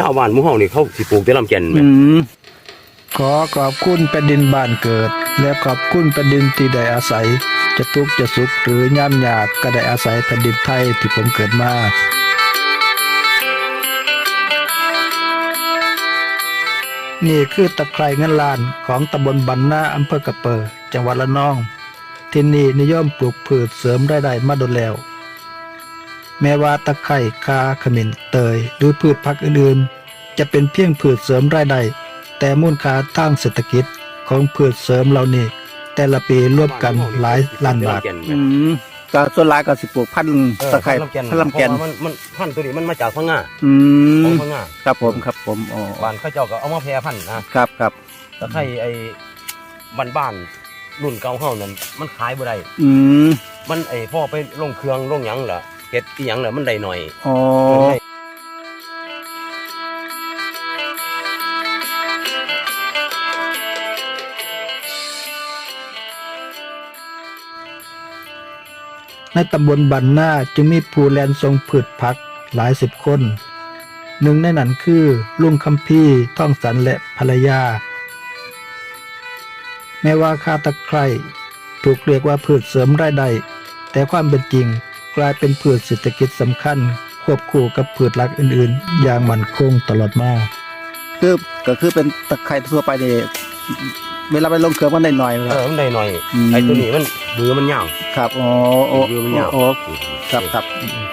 ชาวบ้านหมู่เฮานี่เขาสิปลูกแต่ลำแก่นแม่อืมขอขอบคุณแผ่นดินบ้านเกิด และขอบคุณแผ่นดินที่ได้อาศัย จะทุกข์จะสุขหรือย่ำยากก็ได้อาศัยแผ่นดินไทยที่ผมเกิดมา นี่คือตะไคร่เงินล้านของตำบลบันนาอำเภอกระเปอจังหวัดละนอง ที่นี่นิยมปลูกพืชเสริมรายได้มาโดนแล้ว แม้ว่าตะไคร่คาขมิ้นเตย หรือพืชพักอื่นๆ จะเป็นเพียงพืชเสริมรายได้แต่มูลค่าทางเศรษฐกิจของพืชเสริมเหล่านี้ แต่ละปีรวมกันหลายล้านบาทอืมก็ส่วนหลายก็สิปลูกพันธุ์ตะไคร้พันธุ์ลำแกนมันมันพันธุ์ตัวนี้มันมาจากพังงาอืขอมงพังงาครับผมครับผมอ๋อบ้านเขาเจ้าก็เอามาแพร่พันธุ์นะครับครับแต่ไข่ไอ้บ้านๆรุ่นเก่าเฮานั่นมันขายบ่ได้อืมมันไอ้พ่อไปลงเครื่องลงหยังล่ะ เฮ็ดอีหยังล่ะมันได้หน่อยอ๋อในตำบลบันนาจึงมีผู้แลนทรงพืชผักหลายสิบคน หนึ่งในนั้นคือลุงคำพีร์ท่องสันและภรรยา แม้ว่าคาตะไคร่ถูกเรียกว่าพืชเสริมรายได้ แต่ความเป็นจริง ลายเป็นพืชเศรษฐกิจสำคัญ ควบคู่กับพืชหลักอื่นๆ อย่างมั่นคงตลอดมาคือก็คือเป็นตะไคร้ทั่วไปนี่เวลาไปลงเครื่องมันได้หน่อยเออมันได้หน่อยอืมไอ้ตัวนี้มันบือมันยาวครับอ๋อโอ้บือมันยาวโอ้ครับครับ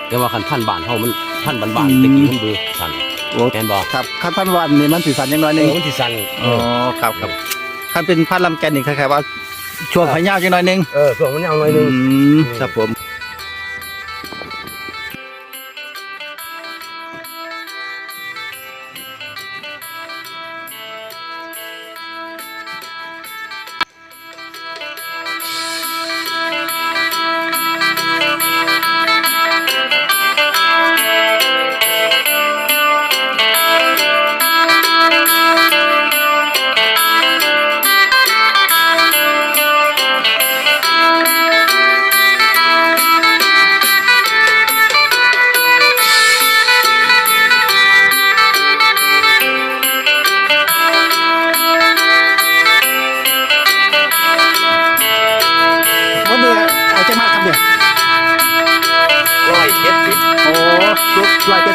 แต่ว่าคันพันธุ์บ้านเฮามันพันธุ์บ้านอืมๆตะกี้มันบือสั่นโอ้แม่นบ่ครับขั้นพันวันนี่มันสีสันอยังน้อยหเอนึงอมันสิสั่นเออ๋ออครับครับขั้นเป็นพันลำแกนนี่คล้ายๆว่าช่วงขยาวจังน้อยหนึงเออช่วงมันยาวหน่อยหนึงอืมครับผม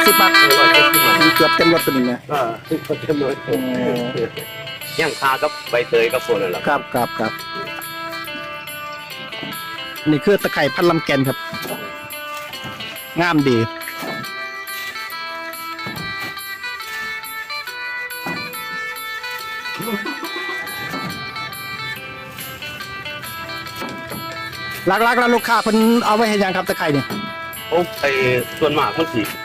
สิบบาทร้อยเจ็ดสิบบาทเกือบเต็มรถตัวหนึงนะเออจำนวนย่างคากับใบเตยกับพวกนั่นแหละครับครับครับนี่คือตะไคร้พันลำแกนครับ งามดีลักๆแล้วลูกค้าเพิ่นเอาไว้ให้ยังครับตะไคร้เนี่ยโอ้ไอ้ส่วนมากมันสิพวก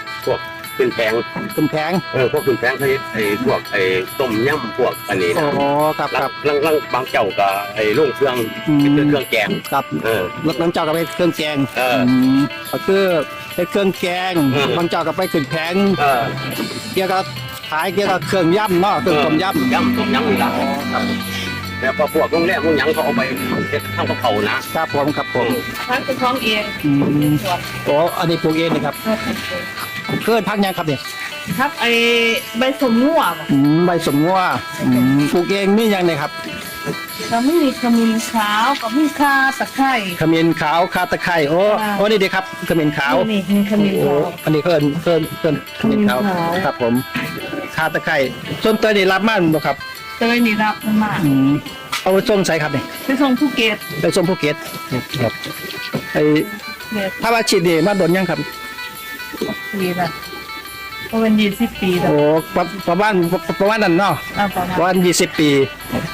เป็นแพงเป็นแพงเออพวกเป็นแพงเขาเฮ็ดไอ้พวกไอ้ต้มยำพวกอันนี้อ๋นะอครับครับ ลังลังบางเจ้าก็ไอ้โรงเครื่องอืม เป็นเครื่องแกงครับเออ รถน้ำเจ้าก็ไปเครื่องแกงเออมก็คือไปเครื่องแกงเออบางเจ้าก็ไปขึ้นแพงเออเกี่ยวกับขายเกี่ยวกับเครื่องย่ำเนาะเครื่องต้มยำยำต้มยำนี่ล่ะครับ แล้วก็พวกโรงแรมโรงหยังเขาเอาไปเฮ็ดข้าวกับเขาวนะ ครับผมครับผมพักเป็นของเองอืมส่วนโอ้อันนี้ปลูกเองนะครับเกินพักยังครับเนี่ยครับไอ้ใบสมนัวบ่อืมใบสมงัวอืมปลูกเองมีอย่างไรครับก็มีขมิ้นขาวกับมีข่าตะไคร้ ขมิ้นขาวคาตะไคร้โอ้ค่ะ โอ้นี่ดีครับขมิ้นขาวนี่มีขมิ้นโอ้ขาว อันนี้เพิ่นเพิ่นเพิ่นขมิ้นขาวขมิ้นขาว ครับผมคาตะไคร้ส้นเตยนี่รับมันบ่ครับ เตยนี่รับมันมากอืมเอาไปส่งใส่ครับเนี่ยไปส่งภูเก็ตไปส่งภูเก็ตครับไอ้เนี่ยถ้าว่าฉีดนี่มาโดนยังครับ ปีละประมาณยี่สิบปีแล้วโอ้ประประมาณประมาณนั้นเนาะอ่าประประมาณมาณยี่สิบปี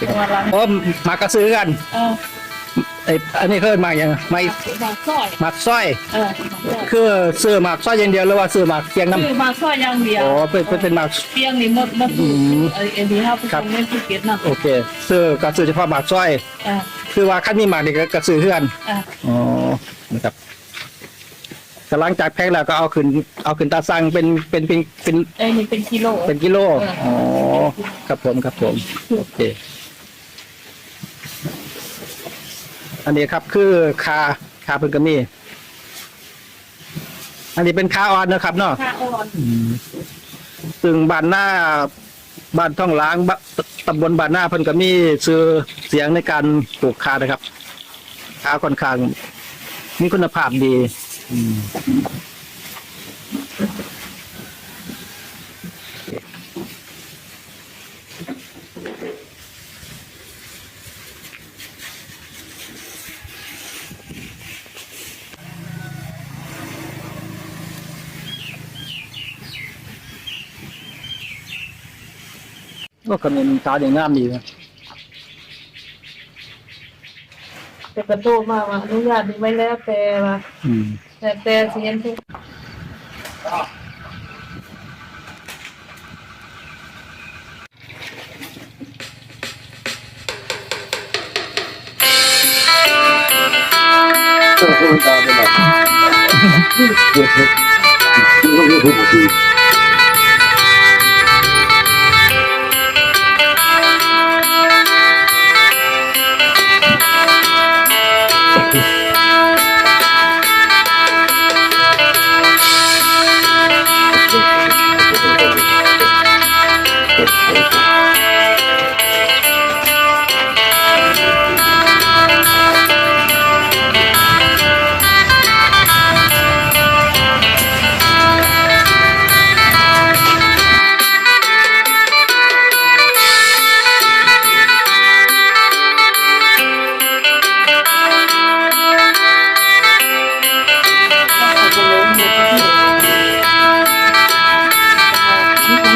ประมาณนั้นโอ้มากระซื้อกัน เออ ไอ้อันนี้เพิ่นมากยังไม่บางซอยหมากสร้อย เออคือซื้อหมากสร้อยอย่างเดียวหรือว่าซื้อหมากเพียงน้ำคือบางซอยอย่างเดียวโอ้เป็นเป็นเป็นหมากเปียงนี่หมดหมดอืมไอ้ไอ้นี่ครับไปครับส่งในภูเก็ตนะโอเคซื้อก็ซื้อเฉพาะหมากสร้อย เออคือว่าขั้นมีหมากนี่ก็ก็ซื้อเพื่อนเอออ๋อนะครับแต่หลังจากแพ็คแล้วก็เอาขึ้นเอาขึ้นตาสั่งเป็นเป็นเป็นเป็นไอ้นี่เป็นกิโล เป็นกิโลเอออ๋อ๋อครับผมครับผมโอเค อันนี้ครับคือคาคาเพิ่งก็มีอันนี้เป็นคาออนนะครับเนาะค่าอ่อนซึ่งบ้านหน้าบ้านท่องล้างบ้านตำบลบ้านหน้าเพิ่นก็มีชื่อเสียงในการปลูกคานะครับคาค่อนข้างมีคุณภาพดี ก็ขมิ้นขาวอย่างงามดีนะแต่กระโตมาว่าอนุญาตหรือไม่แล้วแต่ว่าอืมแต่แต่เสียนทุก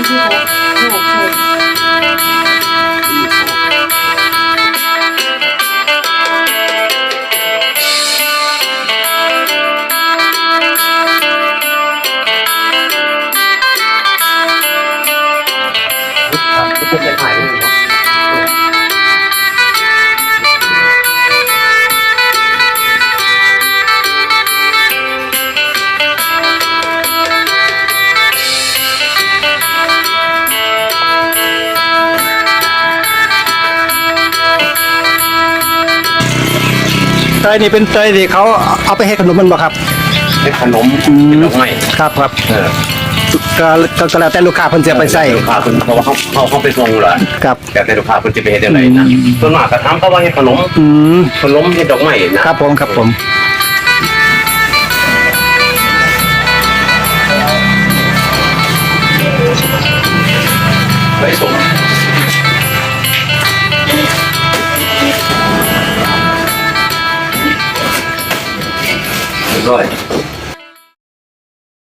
จะไปถ่ายรูป ตยนี่เป็นเตยที่เขาเอาไปให้ขนมมันบ่ครับเป็นขนมเป็นดอกไม้ครับครับเออก็ก็ก็แล้วแต่ลูกค้าเพิ่นจะไปใส่ลูกค้าคนเพราะว่าเขาเขาเขาไปส่งเหรอครับแต่แต่ลูกค้าคนจะไปเฮ็ดอะไรนะส่วนมากก็ถามเขาว่าเฮ็ดขนมอืมขนมเฮ็ดดอกไม้นะครับผมครับผมไปส่ง right.